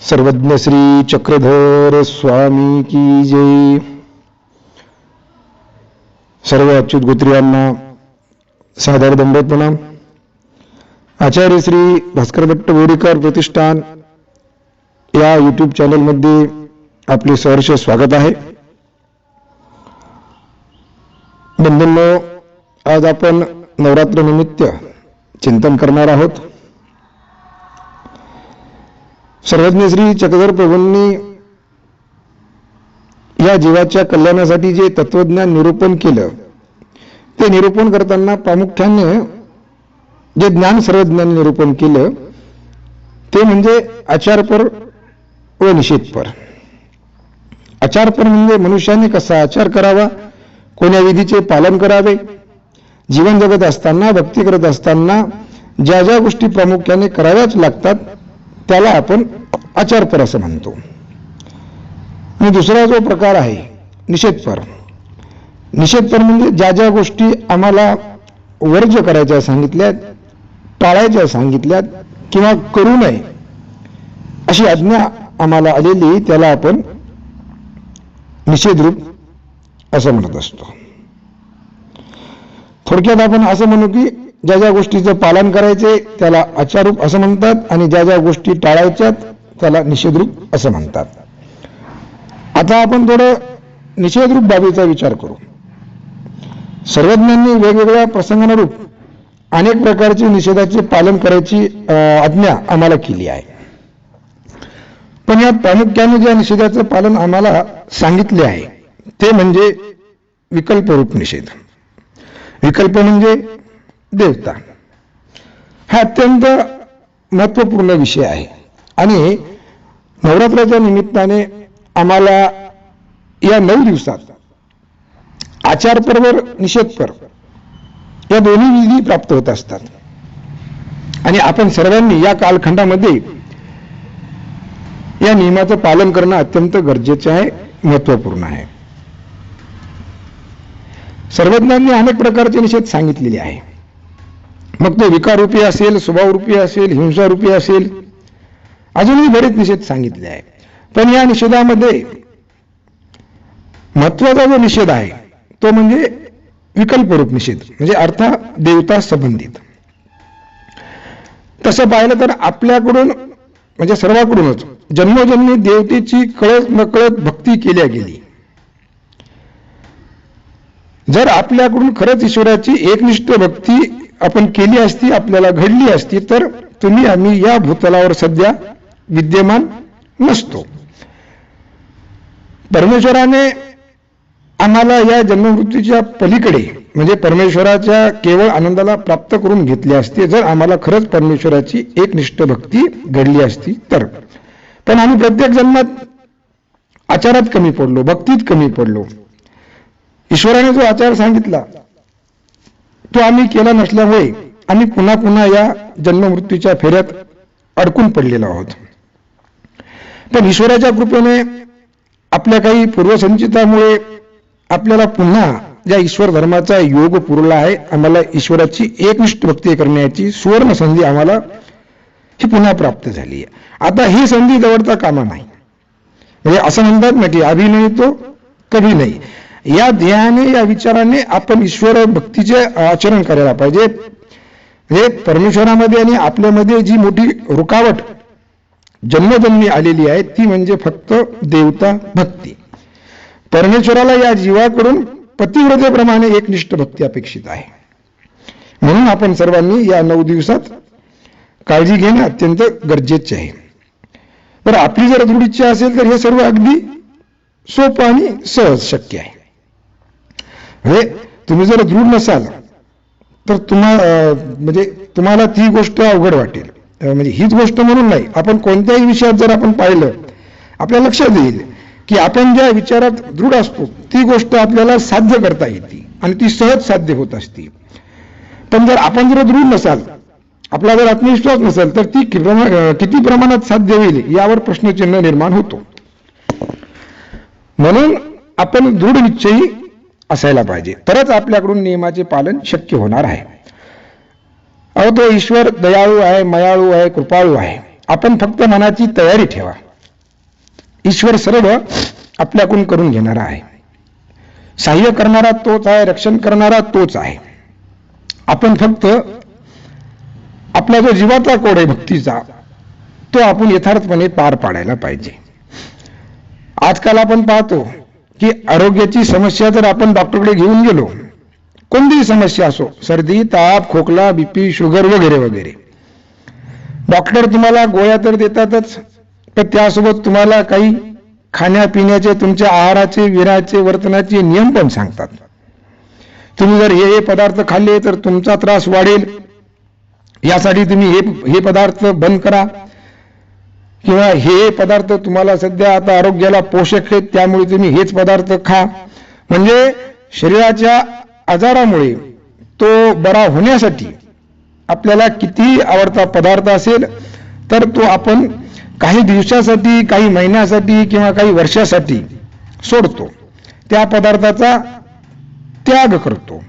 सर्वज्ञ श्री चक्रधर स्वामी की जय. सर्व अच्युत गोत्रियांना सादर दंडत प्रणाम. आचार्य श्री भास्कर भट्ट बोरीकर प्रतिष्ठान या युट्यूब चॅनलमध्ये आपले सहर्ष स्वागत आहे. बंधूंनो आज आपण नवरात्र निमित्त चिंतन करणार आहोत. सर्वज्ञ श्री चक्रधर प्रभूंनी या जीवाच्या कल्याणासाठी जे तत्वज्ञान निरूपण केलं ते निरूपण करताना प्रामुख्याने जे ज्ञान सर्वज्ञान निरूपण केलं ते म्हणजे आचारपर व निषेधपर. आचारपर म्हणजे मनुष्याने कसा आचार करावा कोण्या विधीचे पालन करावे जीवन जगत असताना भक्ती करत असताना ज्या ज्या गोष्टी प्रामुख्याने कराव्याच लागतात त्याला आपण आचारपर असं म्हणतो. आणि दुसरा जो प्रकार आहे निषेधपर निषेधपर म्हणजे ज्या ज्या गोष्टी आम्हाला वर्ज्य करायच्या सांगितल्यात टाळायच्या सांगितल्यात किंवा करू नये अशी आज्ञा आम्हाला आलेली त्याला आपण निषेधरूप असं म्हणत असतो. थोडक्यात आपण असं म्हणू की ज्या ज्या गोष्टीचं पालन करायचे त्याला आचारूप असं म्हणतात आणि ज्या ज्या गोष्टी टाळायच्यात त्याला निषेधरूप असं म्हणतात. आता आपण थोडं निषेधरूप बाबीचा विचार करू. सर्वज्ञांनी वेगवेगळ्या प्रसंगानुरूप अनेक प्रकारचे निषेधाचे पालन करायची आज्ञा आम्हाला केली आहे. पण या प्रामुख्याने ज्या निषेधाचं पालन आम्हाला सांगितले आहे ते म्हणजे विकल्परूप निषेध. विकल्प म्हणजे देवता. हा अत्यंत महत्त्वपूर्ण विषय आहे. आणि नवरात्राच्या निमित्ताने आम्हाला या नऊ दिवसात आचारपर निषेधपर या दोन्ही विधी प्राप्त होत असतात. आणि आपण सर्वांनी या कालखंडामध्ये या नियमाचं पालन करणं अत्यंत गरजेचं आहे महत्त्वपूर्ण आहे. सर्वज्ञांनी अनेक प्रकारचे निषेध सांगितलेले आहे. मग तो विकारूपी असेल स्वभावरूपी असेल हिंसारूपी असेल. अजूनही बरेच निषेध सांगितले आहे पण या निषेधामध्ये महत्त्वाचा जो निषेध आहे तो म्हणजे विकल्परूप निषेध म्हणजे अर्थात देवता संबंधित. तसं पाहिलं तर आपल्याकडून म्हणजे सर्वांकडूनच जन्मोजन्मी देवतेची कळत नकळत भक्ती केल्या गेली. जर आपल्याकडून खरंच ईश्वराची एकनिष्ठ भक्ती आपण केली असती आपल्याला घडली असती तर तुम्ही आम्ही या भूतलावर सध्या विद्यमान नसतो. परमेश्वराने आम्हाला या जन्ममृत्यूच्या पलीकडे म्हणजे परमेश्वराच्या केवळ आनंदाला प्राप्त करून घेतले असते जर आम्हाला खरंच परमेश्वराची एकनिष्ठ भक्ती घडली असती तर. पण आम्ही प्रत्येक जन्मात आचारात कमी पडलो भक्तीत कमी पडलो. ईश्वराने जो आचार सांगितला तो आम्ही केला नसल्यामुळे आम्ही पुन्हा पुन्हा या जन्ममृत्यूच्या फेऱ्यात अडकून पडलेलो आहोत. पण ईश्वराच्या कृपेने आपल्या काही पूर्वसंचितामुळे आपल्याला पुन्हा या ईश्वर धर्माचा योग पुरला आहे आम्हाला ईश्वराची एकनिष्ठ भक्ती करण्याची सुवर्ण संधी आम्हाला ही पुन्हा प्राप्त झाली आहे. आता ही संधी जवळता कामा नाही. म्हणजे असं म्हणतात ना की अभिनय तो कधी नाही. या ध्येयाने या विचाराने आपण ईश्वर भक्तीचे आचरण करायला पाहिजे. हे परमेश्वरामध्ये आणि आपल्यामध्ये जी मोठी रुकावट जन्मजन्मी आलेली आहे ती म्हणजे फक्त देवता भक्ती. परमेश्वराला या जीवाकडून पतिव्रतेप्रमाणे एकनिष्ठ भक्ती अपेक्षित आहे. म्हणून आपण सर्वांनी या नऊ दिवसात काळजी घेणं अत्यंत गरजेचे आहे. तर आपली जर दृढ इच्छा असेल तर हे सर्व अगदी सोपं आणि सहज शक्य आहे. हे तुम्ही जर दृढ नसाल तर तुम्हाला म्हणजे तुम्हाला ती गोष्ट अवघड वाटेल. म्हणजे हीच गोष्ट म्हणून नाही. आपण कोणत्याही विषयात जर आपण पाहिलं आपल्या लक्षात येईल की आपण ज्या विचारात दृढ असतो ती गोष्ट आपल्याला साध्य करता येते आणि ती सहज साध्य होत असते. पण जर आपण जर दृढ नसाल आपला जर आत्मविश्वास नसेल तर ती किती प्रमाणात साध्य होईल यावर प्रश्नचिन्ह निर्माण होतो. म्हणून आपण दृढ निश्चयी असायला पाहिजे. तरच आपल्याकडून नियमाचे पालन शक्य होणार आहे. अहो तो ईश्वर दयाळू आहे मयाळू आहे कृपाळू आहे. आपण फक्त मनाची तयारी ठेवा. ईश्वर सर्व आपल्याकडून करून घेणारा आहे. सहाय्य करणारा तोच आहे रक्षण करणारा तोच आहे. आपण फक्त आपला जो जीवाचा कोड आहे भक्तीचा तो आपण यथार्थपणे पार पाडायला पाहिजे. आजकाल आपण पाहतो की आरोग्याची समस्या जर आपण डॉक्टरकडे घेऊन गेलो कोणतीही समस्या असो सर्दी ताप खोकला बीपी शुगर वगैरे वगैरे. डॉक्टर तुम्हाला गोळ्या तर देतातच पण त्यासोबत तुम्हाला काही खाण्यापिण्याचे तुमच्या आहाराचे विराचे वर्तनाचे नियम पण सांगतात. तुम्ही जर हे हे पदार्थ खाल्ले तर तुमचा त्रास वाढेल. यासाठी तुम्ही हे हे पदार्थ बंद करा. किंवा हे पदार्थ तुम्हाला सध्या आता आरोग्याला पोषक आहेत त्यामुळे तुम्ही हेच पदार्थ खा. म्हणजे शरीराच्या आजारामुळे तो बरा होण्यासाठी आपल्याला किती आवडता पदार्थ असेल तर तो आपण काही दिवसासाठी काही महिन्यासाठी किंवा काही वर्षासाठी सोडतो. त्या पदार्थाचा त्याग करतो.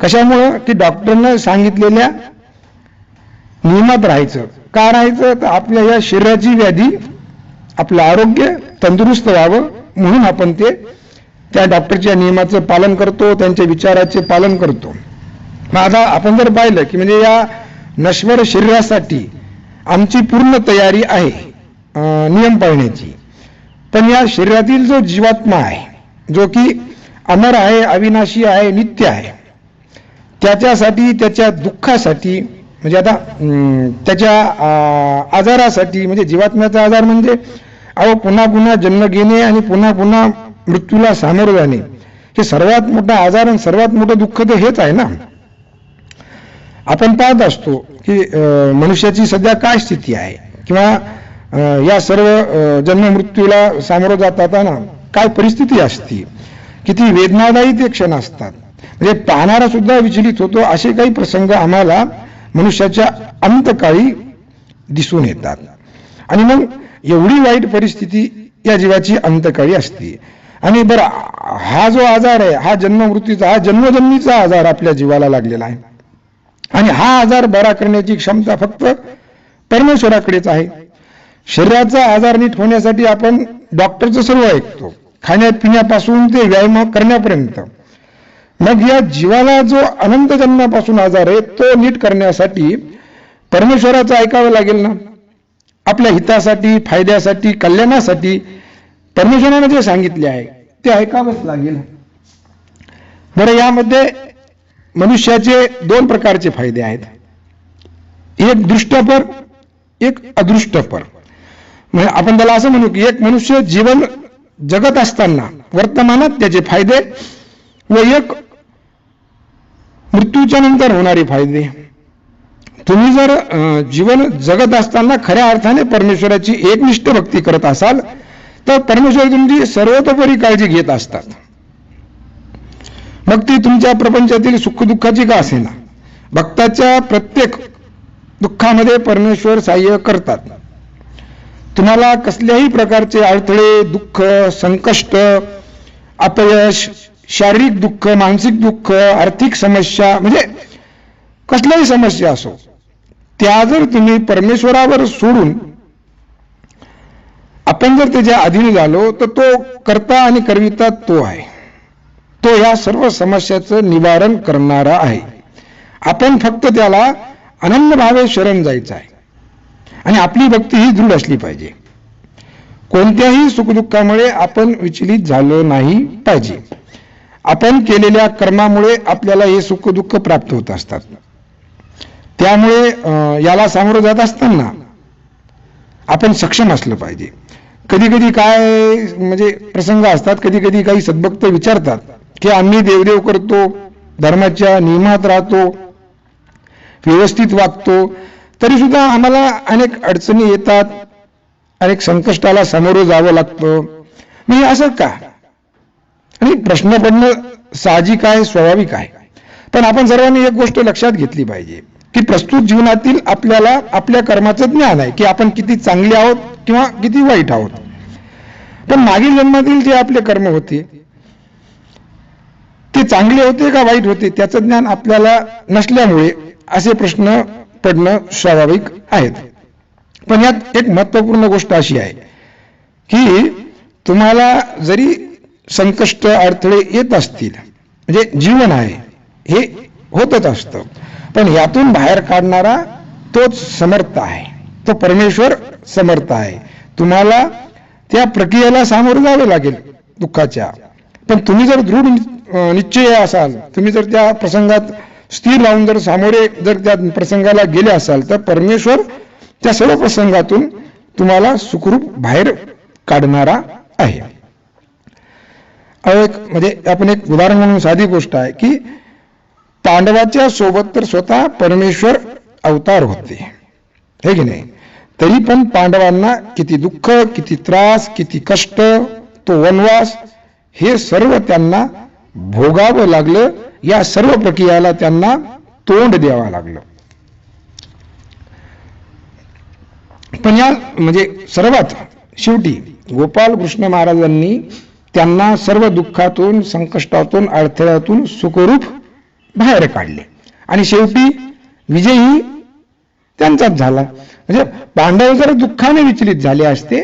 कशामुळं? की डॉक्टरनं सांगितलेल्या नियमात राहायचं. का राहायचं? तर आपल्या या शरीराची व्याधी आपलं आरोग्य तंदुरुस्त व्हावं म्हणून आपण ते त्या डॉक्टरच्या नियमाचं पालन करतो त्यांच्या विचाराचे पालन करतो. मग आता आपण जर पाहिलं की म्हणजे या नश्वर शरीरासाठी आमची पूर्ण तयारी आहे नियम पाळण्याची. पण या शरीरातील जो जीवात्मा आहे जो की अमर आहे अविनाशी आहे नित्य आहे त्याच्यासाठी त्याच्या दुःखासाठी म्हणजे आता अं, त्याच्या आजारासाठी म्हणजे जीवात्म्याचा आजार म्हणजे अहो पुन्हा पुन्हा जन्म घेणे आणि पुन्हा पुन्हा मृत्यूला सामोरं जाणे. हे सर्वात मोठा आजार आणि सर्वात मोठं दुःख तर हेच आहे ना. आपण पाहत असतो की अं, मनुष्याची सध्या काय स्थिती आहे? किंवा या सर्व जन्म मृत्यूला सामोरं जाताना काय परिस्थिती असते? किती वेदनादायी ते क्षण असतात. म्हणजे पाहणारा सुद्धा विचलित होतो असे काही प्रसंग आम्हाला मनुष्याच्या अंतकाळी दिसून येतात. आणि मग एवढी वाईट परिस्थिती या जीवाची अंतकाळी असते. आणि बरं हा जो आजार आहे हा जन्ममृत्यूचा हा जन्मजन्मीचा आजार आपल्या जीवाला लागलेला आहे. आणि हा आजार बरा करण्याची क्षमता फक्त परमेश्वराकडेच आहे. शरीराचा आजार नीट होण्यासाठी आपण डॉक्टरचं सर्व ऐकतो. खाण्यापिण्यापासून ते व्यायाम करण्यापर्यंत. मग या जीवाला जो अनंत जन्मापासून आजार आहे तो नीट करण्यासाठी परमेश्वराचं ऐकावं लागेल ना? आपल्या हितासाठी फायद्यासाठी कल्याणासाठी परमेश्वरानं जे सांगितले आहे ते ऐकावंच लागेल. बरं यामध्ये मनुष्याचे दोन प्रकारचे फायदे आहेत. एक दृष्टपर एक अदृष्टपर. म्हणजे आपण त्याला असं म्हणू की एक मनुष्य जीवन जगत असताना वर्तमानात त्याचे फायदे व एक मृत्यूच्या नंतर होणारे फायदे. तुम्ही जर जीवन जगत असताना खऱ्या अर्थाने परमेश्वराची एकनिष्ठ भक्ती करत असाल तर परमेश्वर तुमची सर्वतोपरी काळजी घेत असतात. मग ती तुमच्या प्रपंचातील सुखदुःखाची का असेना? भक्ताच्या प्रत्येक दुःखामध्ये परमेश्वर सहाय्य करतात. तुम्हाला कसल्याही प्रकारचे अडथळे दुःख संकष्ट अपयश शारीरिक दुःख मानसिक दुःख आर्थिक समस्या म्हणजे कसल्याही समस्या असो त्या जर तुम्ही परमेश्वरावर सोडून आपण जर त्याच्या अधीन झालो तर तो करता आणि करविता तो आहे. तो या सर्व समस्याचं निवारण करणारा आहे. आपण फक्त त्याला अनन्य भावे शरण जायचं आहे. आणि आपली भक्ती ही दृढ असली पाहिजे. कोणत्याही सुखदुःखामुळे आपण विचलित झालो नाही पाहिजे. आपण केलेल्या कर्मामुळे आपल्याला हे सुखदुःख प्राप्त होत असतात. त्यामुळे याला सामोरं जात असताना आपण सक्षम असलं पाहिजे. कधी कधी काय म्हणजे प्रसंग असतात कधी कधी काही सद्भक्त विचारतात की आम्ही देवदेव करतो धर्माच्या नियमात राहतो व्यवस्थित वागतो तरी सुद्धा आम्हाला अनेक अडचणी येतात अनेक संकष्टाला सामोरं जावं लागतं. म्हणजे असं का? आणि प्रश्न पडणं साहजिक आहे स्वाभाविक आहे. पण आपण सर्वांनी एक गोष्ट लक्षात घेतली पाहिजे की प्रस्तुत जीवनातील आपल्याला आपल्या कर्माचं ज्ञान आहे की आपण किती चांगले आहोत किंवा किती वाईट आहोत. पण मागील जन्मातील जे आपले कर्म होते ते चांगले होते का वाईट होते त्याचं ज्ञान आपल्याला नसल्यामुळे असे प्रश्न पडणं स्वाभाविक आहेत. पण यात एक महत्त्वपूर्ण गोष्ट अशी आहे की तुम्हाला जरी संकष्ट अडथळे येत असतील. म्हणजे जीवन आहे. हे होतच असतं. पण यातून बाहेर काढणारा तोच समर्थ आहे. तो परमेश्वर समर्थ आहे. तुम्हाला त्या प्रक्रियेला सामोरं जावं लागेल दुःखाच्या. पण तुम्ही जर दृढ निश्चय असाल तुम्ही जर त्या प्रसंगात स्थिर राहून जर सामोरे जर त्या प्रसंगाला गेले असाल तर परमेश्वर त्या सर्व प्रसंगातून तुम्हाला सुखरूप बाहेर काढणारा आहे. अहो, एक म्हणजे आपण एक उदाहरण म्हणून साधी गोष्ट आहे की पांडवाच्या सोबत तर स्वतः परमेश्वर अवतार होते. हे की नाही? तरी पण पांडवांना किती दुःख किती त्रास किती कष्ट तो वनवास हे सर्व त्यांना भोगावं लागलं. या सर्व प्रक्रियाला त्यांना तोंड द्यावं लागलं. पण या म्हणजे सर्वात शेवटी गोपाल कृष्ण महाराजांनी त्यांना सर्व दुःखातून संकष्टातून अडथळ्यातून सुखरूप बाहेर काढले. आणि शेवटी विजयी त्यांचाच झाला. म्हणजे पांडव जर दुःखाने विचलित झाले असते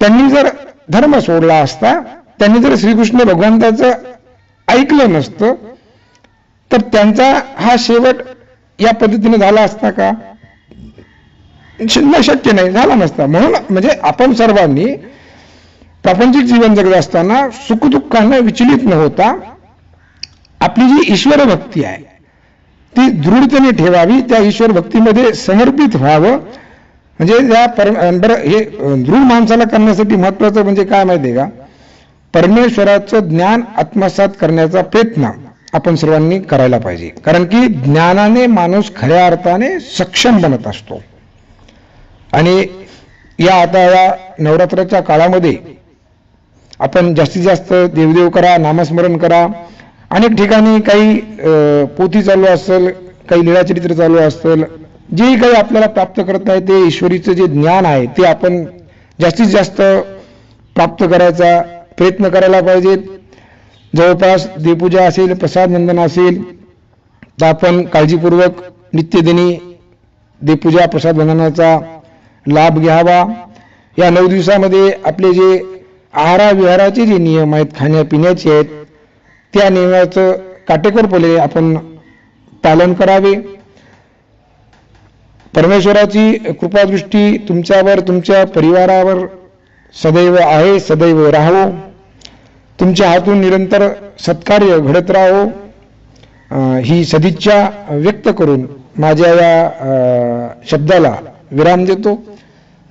त्यांनी जर धर्म सोडला असता त्यांनी जर श्रीकृष्ण भगवंताचं ऐकलं नसतं तर त्यांचा हा शेवट या पद्धतीने झाला असता का? शक्य नाही झाला नसता. म्हणून म्हणजे आपण सर्वांनी प्रापंचिक जीवन जगत असताना सुखदुःखांना विचलित न होता आपली जी ईश्वर भक्ती आहे ती दृढतेने ठेवावी त्या ईश्वर भक्तीमध्ये समर्पित व्हावं. म्हणजे त्या पर बरं हे दृढ माणसाला करण्यासाठी महत्वाचं म्हणजे काय माहिती आहे का? परमेश्वराचं ज्ञान आत्मसात करण्याचा प्रयत्न आपण सर्वांनी करायला पाहिजे. कारण की ज्ञानाने माणूस खऱ्या अर्थाने सक्षम बनत असतो. आणि या आता या नवरात्राच्या काळामध्ये आपण जास्तीत जास्त देवदेव करा नामस्मरण करा. अनेक ठिकाणी काही पोथी चालू असेल काही लीळाचरित्र चालू असेल जेही काही आपल्याला प्राप्त करता येते ईश्वरीचं जे ज्ञान आहे ते आपण जास्तीत जास्त प्राप्त करायचा प्रयत्न करायला पाहिजे. जवळपास देवपूजा असेल प्रसाद वंदन असेल तर आपण काळजीपूर्वक नित्यदिनी देवपूजा प्रसाद वंदनाचा लाभ घ्यावा. या नऊ दिवसामध्ये आपले जे आहाराविहाराचे जे नियम आहेत खाण्यापिण्याचे आहेत त्या नियमाचं काटेकोरपणे आपण पालन करावे. परमेश्वराची कृपादृष्टी तुमच्यावर तुमच्या परिवारावर सदैव आहे सदैव राहो. तुमच्या हातून निरंतर सत्कार्य घडत राहो. ही सदिच्छा व्यक्त करून माझ्या या शब्दाला विराम देतो.